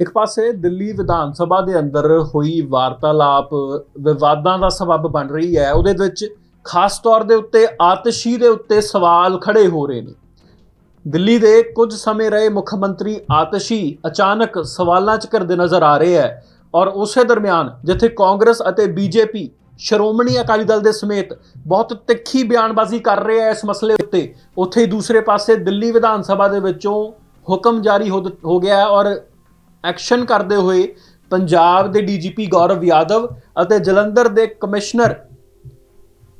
ਇੱਕ ਪਾਸੇ ਦਿੱਲੀ ਵਿਧਾਨ ਸਭਾ ਦੇ ਅੰਦਰ ਹੋਈ ਵਾਰਤਾਲਾਪ ਵਿਵਾਦਾਂ ਦਾ ਸਬਬ ਬਣ ਰਹੀ ਹੈ, ਉਹਦੇ ਵਿੱਚ ਖਾਸ ਤੌਰ ਦੇ ਉੱਤੇ ਆਤਸ਼ੀ ਦੇ ਉੱਤੇ ਸਵਾਲ ਖੜੇ ਹੋ ਰਹੇ ਨੇ। ਦਿੱਲੀ ਦੇ ਕੁਝ ਸਮੇਂ ਰਹੇ ਮੁੱਖ ਮੰਤਰੀ ਆਤਸ਼ੀ ਅਚਾਨਕ ਸਵਾਲਾਂ 'ਚ ਘਿਰਦੇ ਨਜ਼ਰ ਆ ਰਹੇ ਹੈ ਔਰ ਉਸੇ ਦਰਮਿਆਨ ਜਿੱਥੇ ਕਾਂਗਰਸ ਅਤੇ ਬੀਜੇਪੀ, ਸ਼੍ਰੋਮਣੀ ਅਕਾਲੀ ਦਲ ਦੇ ਸਮੇਤ ਬਹੁਤ ਤਿੱਖੀ ਬਿਆਨਬਾਜ਼ੀ ਕਰ ਰਹੇ ਹੈ ਇਸ ਮਸਲੇ ਉੱਤੇ, ਉੱਥੇ ਹੀ ਦੂਸਰੇ ਪਾਸੇ ਦਿੱਲੀ ਵਿਧਾਨ ਸਭਾ ਦੇ ਵਿੱਚੋਂ ਹੁਕਮ ਜਾਰੀ ਹੋ ਹੋ ਗਿਆ ਹੈ ਔਰ ਐਕਸ਼ਨ ਕਰਦੇ ਹੋਏ ਪੰਜਾਬ ਦੇ ਡੀਜੀਪੀ ਗੌਰਵ ਯਾਦਵ ਅਤੇ ਜਲੰਧਰ ਦੇ ਕਮਿਸ਼ਨਰ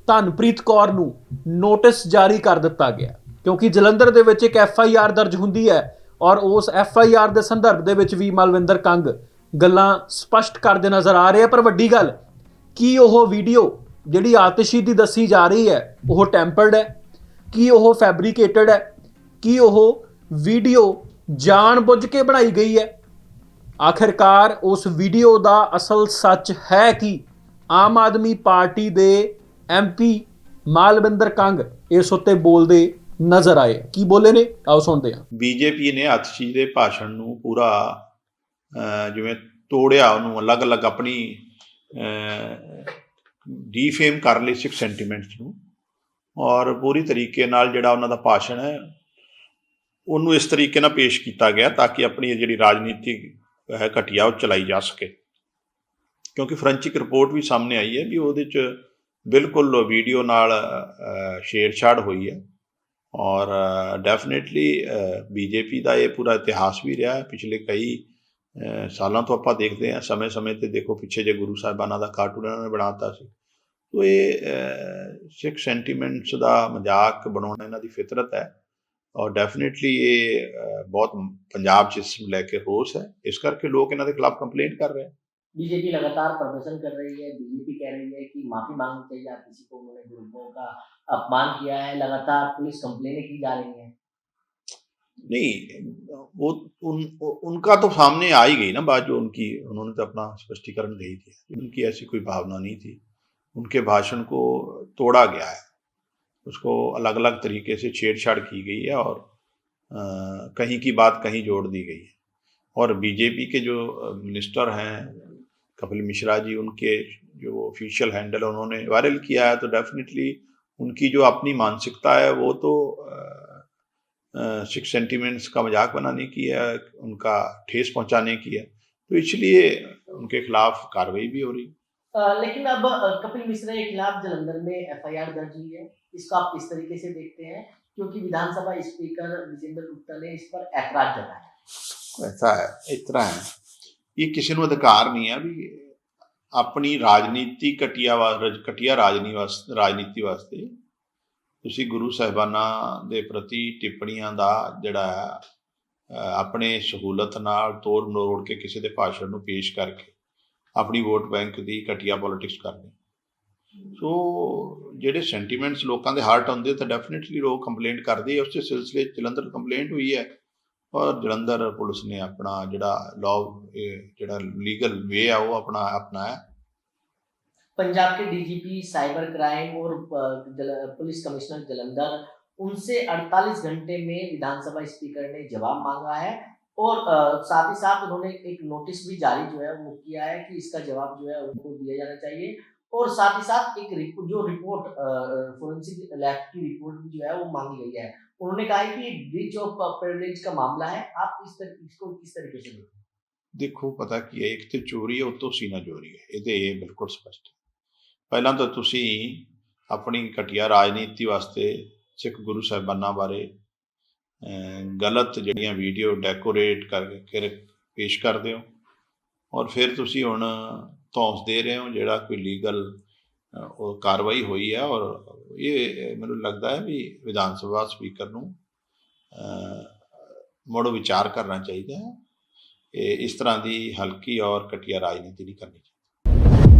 ਧਨਪ੍ਰੀਤ ਕੌਰ ਨੂੰ ਨੋਟਿਸ ਜਾਰੀ ਕਰ ਦਿੱਤਾ ਗਿਆ। ਕਿਉਂਕਿ ਜਲੰਧਰ ਦੇ ਵਿੱਚ ਇੱਕ ਐਫ ਆਈ ਆਰ ਦਰਜ ਹੁੰਦੀ ਹੈ ਔਰ ਉਸ ਐਫ ਆਈ ਆਰ ਦੇ ਸੰਦਰਭ ਦੇ ਵਿੱਚ ਵੀ ਮਲਵਿੰਦਰ ਕੰਗ ਗੱਲਾਂ ਸਪਸ਼ਟ ਕਰਦੇ ਨਜ਼ਰ ਆ ਰਹੇ ਆ। ਪਰ ਵੱਡੀ ਗੱਲ, ਕੀ ਉਹ ਵੀਡੀਓ ਜਿਹੜੀ ਆਤਿਸ਼ੀ ਦੀ ਦੱਸੀ ਜਾ ਰਹੀ ਹੈ, ਉਹ ਟੈਂਪਰਡ ਹੈ? ਕੀ ਉਹ ਫੈਬਰੀਕੇਟਡ ਹੈ? ਕੀ ਉਹ ਵੀਡੀਓ ਜਾਣਬੁੱਝ ਕੇ ਬਣਾਈ ਗਈ ਹੈ? ਆਖਿਰਕਾਰ ਉਸ ਵੀਡੀਓ ਦਾ ਅਸਲ ਸੱਚ ਹੈ ਕਿ? ਆਮ ਆਦਮੀ ਪਾਰਟੀ ਦੇ ਐਮਪੀ ਮਾਲਵਿੰਦਰ ਕੰਗ ਇਸ ਉੱਤੇ ਬੋਲਦੇ ਨਜ਼ਰ ਆਏ। ਕੀ ਬੋਲੇ ਨੇ? ਆਓ ਸੁਣਦੇ ਹਾਂ। ਬੀਜੇਪੀ ਨੇ ਆਤਸ਼ੀ ਦੇ ਭਾਸ਼ਣ ਨੂੰ ਪੂਰਾ ਜਿਵੇਂ ਤੋੜਿਆ, ਉਹਨੂੰ ਅਲੱਗ-ਅਲੱਗ ਆਪਣੀ ਡੀਫੇਮ ਕਰ ਲਈ ਸਿਕ ਸੈਂਟੀਮੈਂਟਸ ਨੂੰ। ਔਰ ਪੂਰੀ ਤਰੀਕੇ ਨਾਲ ਜਿਹੜਾ ਉਹਨਾਂ ਦਾ ਭਾਸ਼ਣ ਹੈ, ਉਹਨੂੰ ਇਸ ਤਰੀਕੇ ਨਾਲ ਪੇਸ਼ ਕੀਤਾ ਗਿਆ ਤਾਂ ਕਿ ਆਪਣੀ ਜਿਹੜੀ ਰਾਜਨੀਤਿਕ ਘਟੀਆ ਉਹ ਚਲਾਈ ਜਾ ਸਕੇ। ਕਿਉਂਕਿ ਫ੍ਰੈਂਚਿਕ ਰਿਪੋਰਟ ਵੀ ਸਾਹਮਣੇ ਆਈ ਹੈ ਵੀ ਉਹਦੇ ਚ ਬਿਲਕੁਲ ਵੀਡੀਓ ਨਾਲ ਛੇੜਛਾੜ ਹੋਈ ਹੈ। ਔਰ ਡੈਫੀਨਿਟਲੀ ਬੀਜੇਪੀ ਦਾ ਇਹ ਪੂਰਾ ਇਤਿਹਾਸ ਵੀ ਰਿਹਾ ਪਿਛਲੇ ਕਈ ਸਾਲਾਂ ਤੋਂ ਆਪਾਂ ਦੇਖਦੇ ਹਾਂ। ਸਮੇਂ-ਸਮੇਂ ਤੇ ਦੇਖੋ, ਪਿੱਛੇ ਜੇ ਗੁਰੂ ਸਾਹਿਬਾਨਾਂ ਦਾ ਕਾਰਟੂਨ ਇਹਨਾਂ ਨੇ ਬਣਾਤਾ ਸੀ। ਤੋ ਇਹ ਸਿੱਖ ਸੈਂਟੀਮੈਂਟਸ ਦਾ ਮਜ਼ਾਕ ਬਣਾਉਣਾ ਇਹਨਾਂ ਦੀ ਫਿਤਰਤ ਹੈ। और डेफिनेटली ये बहुत पंजाब जिसम लेके रोस है इस करके लोग इन्होंने खिलाफ कंप्लेन कर रहे हैं। बीजेपी लगातार प्रदर्शन कर रही है बीजेपी कह रही है कि माफ़ी मांगनी चाहिए आप किसी को उन्होंने गुरुओं का अपमान किया है लगातार पुलिस कंप्लेने की जा रही है। नहीं वो उन उनका तो सामने आ ही गई ना बात जो उनकी उन्होंने तो अपना स्पष्टीकरण दे ही दिया उनकी ऐसी कोई भावना नहीं थी। उनके भाषण को तोड़ा गया है। उसको अलग अलग तरीके से छेड़छाड़ की गई है और अ, कहीं की बात कहीं जोड़ दी गई है। और बीजेपी के जो मिनिस्टर हैं कपिल मिश्रा जी उनके जो ऑफिशियल हैंडल उन्होंने वायरल किया है तो डेफिनेटली उनकी जो अपनी मानसिकता है वो तो सिक्स सेंटीमेंट्स का मज़ाक बनाने की है उनका ठेस पहुँचाने की है। तो इसलिए उनके खिलाफ कार्रवाई भी हो रही लेकिन अब अ, कपिल मिश्रा के खिलाफ जलंधर में एफआईआर दर्ज हुई है इसको आप किस तरीके से देखते हैं क्योंकि विधानसभा स्पीकर विजेंद्र गुप्ता ने इस पर ऐतराज जताया ऐसा है इस तरह है ये ਕਿਸੇ ਨੂੰ ਅਧਿਕਾਰ ਨਹੀਂ ਹੈ ਵੀ ਆਪਣੀ ਰਾਜਨੀਤੀ ਘਟੀਆ ਵਾ- ਘਟੀਆ ਰਾਜਨੀ ਵਾਸ- ਰਾਜਨੀਤੀ ਵਾਸਤੇ ਤੁਸੀਂ ਗੁਰੂ ਸਾਹਿਬਾਨਾਂ ਦੇ ਪ੍ਰਤੀ ਟਿੱਪਣੀਆਂ ਦਾ ਜਿਹੜਾ ਹੈ ਅਹ, ਆਪਣੇ ਸਹੂਲਤ ਨਾਲ ਤੋੜ ਮਰੋੜ ਕੇ ਕਿਸੇ ਦੇ ਭਾਸ਼ਣ ਨੂੰ ਪੇਸ਼ ਕਰਕੇ ਆਪਣੀ ਵੋਟ ਬੈਂਕ ਦੀ ਘਟੀਆ ਪੋਲਿਟਿਕਸ ਕਰਨੀ ਸੋ ਜਿਹੜੇ ਸੈਂਟੀਮੈਂਟਸ ਲੋਕਾਂ ਦੇ ਹਾਰਟ ਹੁੰਦੇ ਤਾਂ ਡੈਫੀਨਿਟਲੀ ਲੋਕ ਕੰਪਲੇਂਟ ਕਰਦੇ ਆ ਉਸੇ ਸਿਲਸਿਲੇ 'ਚ ਜਲੰਧਰ ਕੰਪਲੇਂਟ ਹੋਈ ਹੈ ਔਰ ਜਲੰਧਰ ਪੁਲਿਸ ਨੇ ਆਪਣਾ ਜਿਹੜਾ ਲਾਅ ਜਿਹੜਾ ਲੀਗਲ ਵੇ ਆ ਉਹ ਆਪਣਾ ਅਪਣਾਇਆ पंजाब के डीजीपी साइबर क्राइम और अ, जल- पुलिस कमिश्नर जलंधर उनसे 48 घंटे में विधानसभा स्पीकर ने जवाब मांगा है और अ, साथ ही साथ उन्होंने एक नोटिस भी जारी जो है वो किया है कि इसका जवाब जो है उनको दिया जाना चाहिए और साथ ही साथ एक रिपोर्ट जो रिपोर्ट फोरेंसिक लैब की रिपोर्ट भी जो है वो मांगी गई है उन्होंने कहा है कि ब्रीच ऑफ प्रिविलेज का मामला है आप इस तरह इसको किस तरीके से देखते हैं ਦੇਖੋ ਪਤਾ ਕੀ ਹੈ ਇੱਕ ਤੇ ਚੋਰੀ ਹੈ ਉਤੋਂ ਸੀਨਾ ਚੋਰੀ ਹੈ ਇਹਦੇ ਇਹ ਬਿਲਕੁਲ ਸਪਸ਼ਟ ਹੈ ਪਹਿਲਾਂ ਤਾਂ ਤੁਸੀਂ ਆਪਣੀ ਘਟੀਆ ਰਾਜਨੀਤੀ ਵਾਸਤੇ ਸਿੱਖ ਗੁਰੂ ਸਾਹਿਬਾਨਾਂ ਬਾਰੇ ਅਹ, ਗਲਤ ਜਿਹੜੀਆਂ ਵੀਡੀਓ ਡੈਕੋਰੇਟ ਕਰਕੇ ਪੇਸ਼ ਕਰਦੇ ਹੋ। ਔਰ ਫਿਰ ਤੁਸੀਂ ਹੁਣ ਧੌਂਸ ਦੇ ਰਹੇ ਹੋ ਜਿਹੜਾ ਕੋਈ ਲੀਗਲ ਉਹ ਕਾਰਵਾਈ ਹੋਈ ਹੈ ਔਰ ਇਹ ਮੈਨੂੰ ਲੱਗਦਾ ਹੈ ਵੀ ਵਿਧਾਨ ਸਭਾ ਸਪੀਕਰ ਨੂੰ ਅਹ, ਮੁੜ ਵਿਚਾਰ ਕਰਨਾ ਚਾਹੀਦਾ ਹੈ। ਇਹ ਇਸ ਤਰ੍ਹਾਂ ਦੀ ਹਲਕੀ ਔਰ ਘਟੀਆ ਰਾਜਨੀਤੀ ਨਹੀਂ ਕਰਨੀ ਚਾਹੀਦੀ।